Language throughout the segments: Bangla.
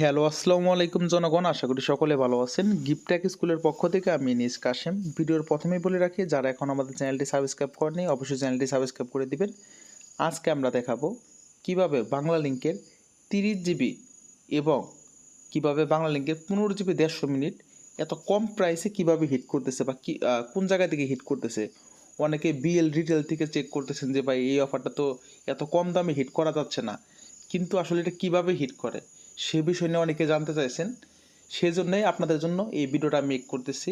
হ্যালো, আসসালামু আলাইকুম জনগণ, আশা করি সকলে ভালো আছেন। গিফট্যাক স্কুলের পক্ষ থেকে আমি নিজ কাশেম। ভিডিওর প্রথমেই বলে রাখি, যারা এখন আমাদের চ্যানেলটি সাবস্ক্রাইব করেনি অবশ্যই চ্যানেলটি সাবস্ক্রাইব করে দিবেন। আজকে আমরা দেখাবো কীভাবে বাংলা লিঙ্কের তিরিশ জিবি এবং কীভাবে বাংলা লিঙ্কের পনেরো জিবি দেড়শো মিনিট এত কম প্রাইসে কীভাবে হিট করতেছে বা কি কোন জায়গা থেকে হিট করতেছে। অনেকে বিএল রিটেল থেকে চেক করতেছেন যে, ভাই, এই অফারটা তো এত কম দামে হিট করা যাচ্ছে না। কিন্তু আসলে এটা কীভাবে হিট করে? সে বিষয় নিয়ে অনেকে জানতে চাইছেন। সেজন্যই আপনাদের জন্য এই ভিডিওটা মেক করতেছি।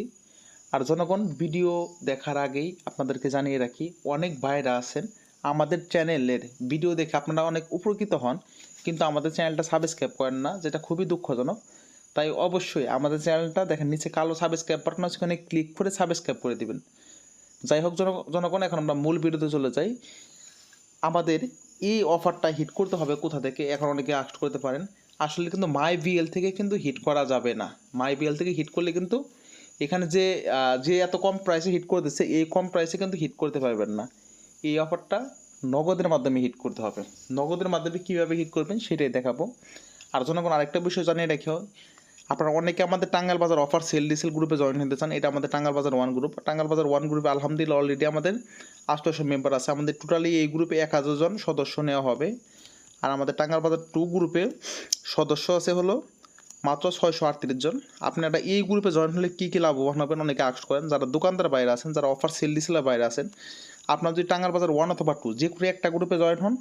আর জনগণ, ভিডিও দেখার আগেই আপনাদেরকে জানিয়ে রাখি, অনেক ভাইরা আছেন আমাদের চ্যানেলের ভিডিও দেখে আপনারা অনেক উপকৃত হন, কিন্তু আমাদের চ্যানেলটা সাবস্ক্রাইব করেন না, যেটা খুবই দুঃখজনক। তাই অবশ্যই আমাদের চ্যানেলটা দেখেন, নিচে কালো সাবস্ক্রাইব বাটন আছে, ওখানে ক্লিক করে সাবস্ক্রাইব করে দিবেন। যাই হোক জনগণ, এখন আমরা মূল ভিডিওতে চলে যাই। আমাদের এই অফারটা হিট করতে হবে কোথা থেকে? এখন অনেকে আস্ক করতে পারেন। আসলে কিন্তু মাই ভিএল থেকে কিন্তু হিট করা যাবে না। মাই ভিএল থেকে হিট করলে কিন্তু এখানে যে যে এত কম প্রাইসে হিট করে দিচ্ছে, এই কম প্রাইসে কিন্তু হিট করতে পারবেন না। এই অফারটা নগদের মাধ্যমে হিট করতে হবে। নগদের মাধ্যমে কীভাবে হিট করবেন সেটাই দেখাবো। আর জনগণ আরেকটা বিষয় জানিয়ে রাখি আপনারা অনেকে আমাদের টাঙ্গাল বাজার অফার সেল ডিসেল গ্রুপে জয়েন হতে চান, এটা আমাদের টাঙ্গাল বাজার ওয়ান গ্রুপ টাঙ্গাল বাজার ওয়ান গ্রুপে আলহামদুলিল্লাহ অলরেডি আমাদের আটশোশো মেম্বার আছে। আমাদের টোটালি এই গ্রুপে এক হাজার জন সদস্য নেওয়া হবে। আর আমাদের টাঙ্গাল বাজার টু গ্রুপে সদস্য আছে হলো মাত্র ছয়শো আটত্রিশ জন। আপনারা এই গ্রুপে জয়েন হলে কী কী লাভবান হবেন অনেকে আক্স করেন। যারা দোকানদার বাইরে আছেন, যারা অফার সেল ডিসেলের বাইরে আছেন, আপনার যদি টাঙ্গাল বাজার ওয়ান অথবা টু যে কোনো একটা গ্রুপে জয়েন হন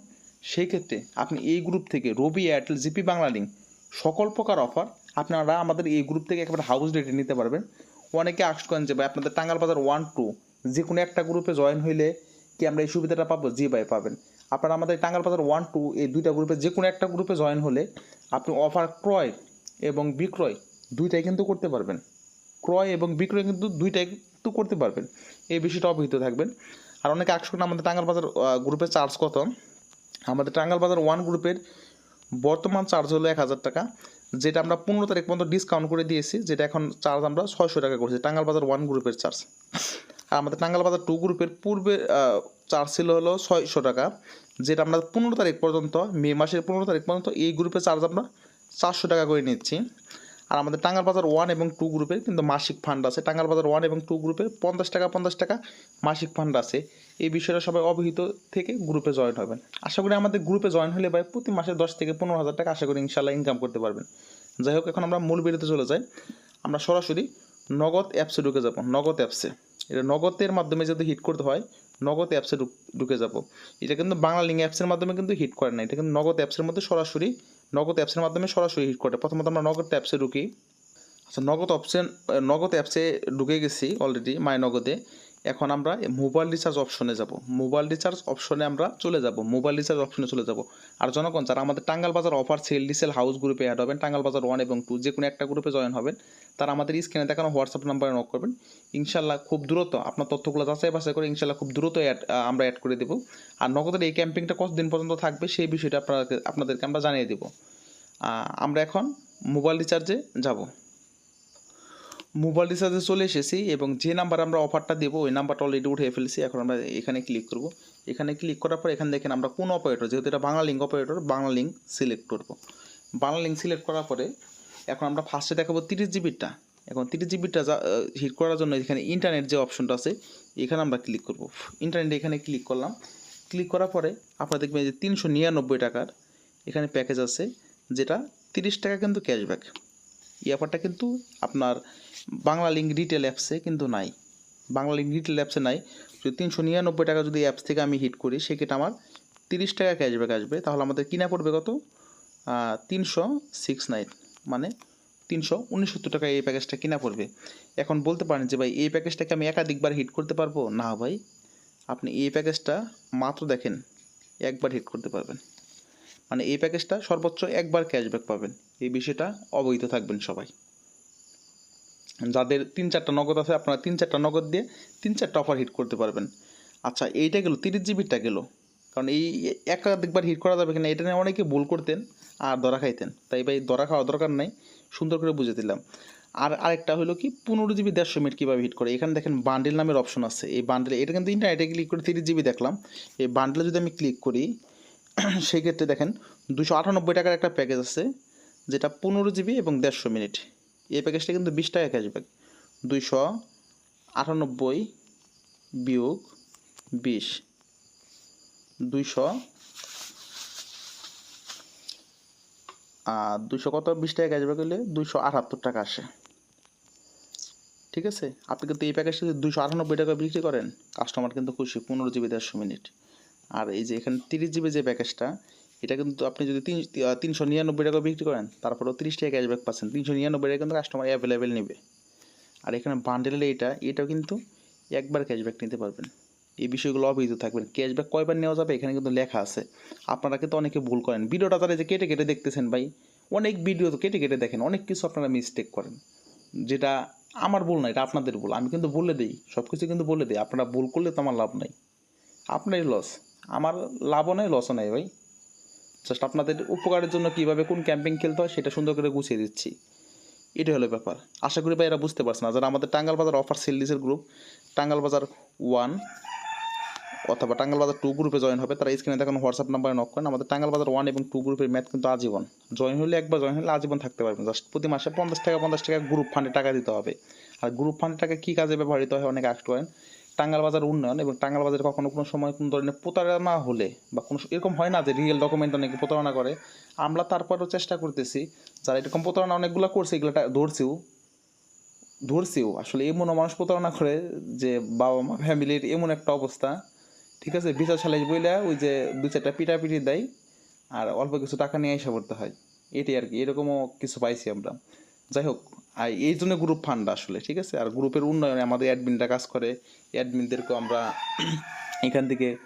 সেই ক্ষেত্রে আপনি এই গ্রুপ থেকে Robi Airtel, GP Banglalink সকল প্রকার অফার আপনারা আমাদের এই গ্রুপ থেকে একেবারে হাউস রেটে নিতে পারবেন। অনেকে আক্স করেন যে, ভাই, আপনাদের টাঙ্গাল বাজার ওয়ান টু যে কোনো একটা গ্রুপে জয়েন হইলে কি আমরা এই সুবিধাটা পাবো? জি ভাই, পাবেন। আপনারা আমাদের টাঙ্গাল বাজার ওয়ান টু এই দুইটা গ্রুপে যে কোনো একটা গ্রুপে জয়েন হলে আপনি অফার ক্রয় এবং বিক্রয় দুইটাই কিন্তু করতে পারবেন। ক্রয় এবং বিক্রয় কিন্তু দুইটাই কিন্তু করতে পারবেন। এই বিষয়টা অবহিত থাকবেন। আর অনেকে করেন আমাদের টাঙ্গাল বাজার গ্রুপের চার্জ কত? আমাদের টাঙ্গাল বাজার ওয়ান গ্রুপের বর্তমান চার্জ হলো এক হাজার টাকা, যেটা আমরা পনেরো তারিখ পর্যন্ত ডিসকাউন্ট করে দিয়েছি, যেটা এখন চার্জ আমরা ছয়শো টাকা করছি টাঙ্গাল বাজার ওয়ান গ্রুপের চার্জ আর আমাদের টাঙ্গাল বাজার টু গ্রুপের পূর্বে চার্জ ছিল হলো ছয়শো টাকা, যেটা আমরা পনেরো তারিখ পর্যন্ত, মে মাসের পনেরো তারিখ পর্যন্ত এই গ্রুপে চার্জ আমরা চারশো টাকা করে নিচ্ছি। আর আমাদের টাঙ্গাল বাজার ওয়ান এবং টু গ্রুপের কিন্তু মাসিক ফান্ড আছে। টাঙ্গাল বাজার ওয়ান এবং টু গ্রুপে পঞ্চাশ টাকা পঞ্চাশ টাকা মাসিক ফান্ড আছে। এই বিষয়টা সবাই অবহিত থেকে গ্রুপে জয়েন হবেন। আশা করি আমাদের গ্রুপে জয়েন হলে ভাই প্রতি মাসে দশ থেকে পনেরো হাজার টাকা আশা করি ইনশাল্লাহ ইনকাম করতে পারবেন। যাই হোক, এখন আমরা মূল বেরোতে চলে যাই। আমরা সরাসরি নগদ অ্যাপসে ঢুকে যাব, নগদ অ্যাপসে এটা নগদের মাধ্যমে যদি হিট করতে হয় নগদ অ্যাপসে ঢুকে যাব। এটা কিন্তু বাংলা লিঙ্ক অ্যাপসের মাধ্যমে কিন্তু হিট করে না। এটা কিন্তু নগদ অ্যাপসের মধ্যে সরাসরি, নগদ অ্যাপসের মাধ্যমে সরাসরি হিট করে। প্রথমত আমরা নগদ অ্যাপসে ঢুকি। আচ্ছা নগদ অপশন নগদ অ্যাপসে ঢুকে গেছি অলরেডি মাই নগদে। এখন আমরা মোবাইল রিচার্জ অপশনে যাব। মোবাইল রিচার্জ অপশনে আমরা চলে যাব। মোবাইল রিচার্জ অপশনে চলে যাব। আর জনগণ, যারা আমাদের টাঙ্গাল বাজার অফার সেল ডিসেল হাউস গ্রুপে অ্যাড হবেন টাঙ্গাল বাজার ওয়ান এবং টু যে কোনো একটা গ্রুপে জয়েন হবেন, তারা আমাদের স্ক্রিনে দেখানো হোয়াটসঅ্যাপ নাম্বারে নক করবেন। ইনশাল্লাহ খুব দ্রুত আপনার তথ্যগুলো যাচাই বাছাই করে ইনশাল্লাহ খুব দ্রুত অ্যাড আমরা অ্যাড করে দেবো। আর নগদের এই ক্যাম্পিংটা কতদিন পর্যন্ত থাকবে সেই বিষয়টা আপনাদেরকে আমরা জানিয়ে দেবো। আমরা এখন মোবাইল রিচার্জে যাব। মোবাইল রিচার্জে চলে এসেছি এবং যে নাম্বার আমরা অফারটা দেবো, ওই নাম্বারটা অলরেডি উঠে ফেলেছি। এখন আমরা এখানে ক্লিক করব। এখানে ক্লিক করার পর এখানে দেখেন আমরা কোন অপারেটর যেহেতু এটা Banglalink operator Banglalink select করব। বাংলা লিঙ্ক সিলেক্ট করার পরে এখন আমরা ফার্স্টে দেখাবো তিরিশ জিবিটা এখন তিরিশ জিবিটা হিট করার জন্য এখানে ইন্টারনেট যে অপশনটা আছে, এখানে আমরা ক্লিক করব। ইন্টারনেট এখানে ক্লিক করলাম। ক্লিক করার পরে আপনারা দেখবেন যে তিনশো নিরানব্বই টাকার এখানে প্যাকেজ আছে, যেটা তিরিশ টাকা কিন্তু ক্যাশব্যাক এই অফারটা কিন্তু আপনার বাংলা লিঙ্ক রিটেল অ্যাপসে কিন্তু নাই। বাংলা লিঙ্ক রিটেল অ্যাপসে নাই। যদি তিনশো নিরানব্বই টাকা যদি অ্যাপস থেকে আমি হিট করি, সেক্ষেত্রে আমার তিরিশ টাকা ক্যাশব্যাক আসবে। তাহলে আমাদের কিনা পড়বে কত? তিনশো সিক্স নাইন মানে তিনশো উনসত্তর টাকা এই প্যাকেজটা কিনা পড়বে। এখন বলতে পারেন যে, ভাই, এই প্যাকেজটাকে আমি একাধিকবার হিট করতে পারব? না, ভাই। আপনি এই প্যাকেজটা মাত্র দেখেন, একবার হিট করতে পারবেন। মানে এই প্যাকেজটা সর্বোচ্চ একবার ক্যাশব্যাক পাবেন। এই বিষয়টা অবহিত থাকবেন সবাই। যাদের তিন চারটা নগদ আছে, আপনারা তিন চারটা নগদ দিয়ে তিন চারটা অফার হিট করতে পারবেন। আচ্ছা এইটা গেল, তিরিশ জিবিটা গেল। কারণ এই একাধিকবার হিট করা যাবে কিনা, এটা নিয়ে অনেকে ভুল করতেন আর দরা খাইতেন। তাই ভাই দরা খাওয়া দরকার নাই, সুন্দর করে বুঝে দিলাম। আর আরেকটা হলো কি, পনেরো জিবি দেড়শো মিনিট কীভাবে হিট করে? এখানে দেখেন বান্ডেল নামের অপশন আছে। এই বান্ডেল এটা কিন্তু ইন্টারনেটে ক্লিক করে তিরিশ জিবি দেখলাম। এই বান্ডেলে যদি আমি ক্লিক করি সেই ক্ষেত্রে দেখেন, দুশো আটানব্বই টাকার একটা প্যাকেজ আছে, যেটা পনেরো জিবি এবং দেড়শো মিনিট। এই প্যাকেজটা কিন্তু বিশ টাকা ক্যাশব্যাক দুইশো আটানব্বই বিয়োগ বিশ। দুইশো আর দুইশো কত? বিশ টাকা ক্যাশব্যাক হলে দুইশো আটাত্তর টাকা আসে। ঠিক আছে? আপনি কিন্তু এই প্যাকেজটা যদি দুইশো আটানব্বই টাকা বিক্রি করেন কাস্টমার কিন্তু খুশি, পনেরো জিবি, দেড়শো মিনিট। আর এই যে এখানে তিরিশ জিবি যে প্যাকেজটা এটা কিন্তু আপনি যদি তিন তিনশো নিরানব্বই টাকা বিক্রি করেন, তারপরেও তিরিশ টাকা ক্যাশব্যাক পাচ্ছেন। তিনশো নিরানব্বই টাকা কিন্তু কাস্টমার অ্যাভেলেবেল নেবে। আর এখানে বান্ডেলের এটা এটাও কিন্তু একবার ক্যাশব্যাক নিতে পারবেন। এই বিষয়গুলো অবহিত থাকবেন। ক্যাশব্যাক কয়বার নেওয়া যাবে এখানে কিন্তু লেখা আছে। আপনারা কিন্তু অনেকে ভুল করেন। ভিডিওটা তারা যে কেটে কেটে দেখতেছেন ভাই, অনেক ভিডিও তো কেটে কেটে দেখেন, অনেক কিছু আপনারা মিস্টেক করেন। যেটা আমার ভুল না, এটা আপনাদের ভুল। আমি কিন্তু বলে দিই সব কিছু কিন্তু বলে দিই। আপনারা ভুল করলে তো আমার লাভ নাই। আপনারই লস আমার লাভও নেই লসও নেই ভাই। জাস্ট আপনাদের উপকারের জন্য কীভাবে কোন ক্যাম্পিং খেলতে হয় সেটা সুন্দর করে গুছিয়ে দিচ্ছি। এটাই হলো ব্যাপার। আশা করি ভাই এরা বুঝতে পারছে না যারা আমাদের টাঙ্গাল বাজার অফার সেলডিসের গ্রুপ টাঙ্গাল বাজার ওয়ান অথবা টাঙ্গাল বাজার টু গ্রুপে জয়েন হবে, তারা স্ক্রিনে দেখানো হোয়াটসঅ্যাপ নাম্বারে নক করেন। আমাদের টাঙ্গাল বাজার ওয়ান এবং টু গ্রুপের ম্যাথ কিন্তু আজীবন। জয়েন হলে একবার জয়েন হলে আজীবন থাকতে পারবেন। জাস্ট প্রতি মাসে পঞ্চাশ টাকা পঞ্চাশ টাকা গ্রুপ ফান্ডে টাকা দিতে হবে। আর গ্রুপ ফান্ডের টাকা কী কাজে ব্যবহৃত হয় অনেক আষ্ট করেন। টাঙ্গাল বাজার উন্নয়ন এবং টাঙ্গাল বাজারে কখনো কোনো সময় কোনো ধরনের প্রতারণা হলে বা কোনো এরকম হয় না যে রিয়েল ডকুমেন্ট অনেকে প্রতারণা করে। আমরা তারপরেও চেষ্টা করতেছি, যারা এরকম প্রতারণা অনেকগুলো করছে, এগুলো ধরছিও ধরছিও। আসলে এমনও মানুষ প্রতারণা করে যে বাবা মা, ফ্যামিলির এমন একটা অবস্থা। ঠিক আছে, বিচার সালিশ বইলে ওই যে দু চারটা পিটাপিটি দেয় আর অল্প কিছু টাকা নিয়ে এসে পড়তে হয়। এটাই আর কি, এরকমও কিছু পাইছি আমরা। যাই হোক এই জন্য গ্রুপ ফান্ড আসলে, ঠিক আছে? আর গ্রুপের উন্নয়নে আমাদের অ্যাডমিনরা কাজ করে। অ্যাডমিনদেরকে আমরা এখান থেকে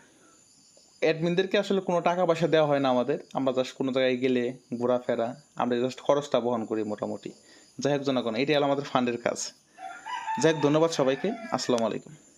অ্যাডমিনদেরকে আসলে কোনো টাকা পয়সা দেওয়া হয় না আমাদের। আমরা জাস্ট কোনো জায়গায় গেলে ঘোরাফেরা, আমরা জাস্ট খরচটা বহন করি মোটামুটি। যাই হোক জনগণ, এটাই হলো আমাদের ফান্ডের কাজ। যাই হোক, ধন্যবাদ সবাইকে। আসসালামু আলাইকুম।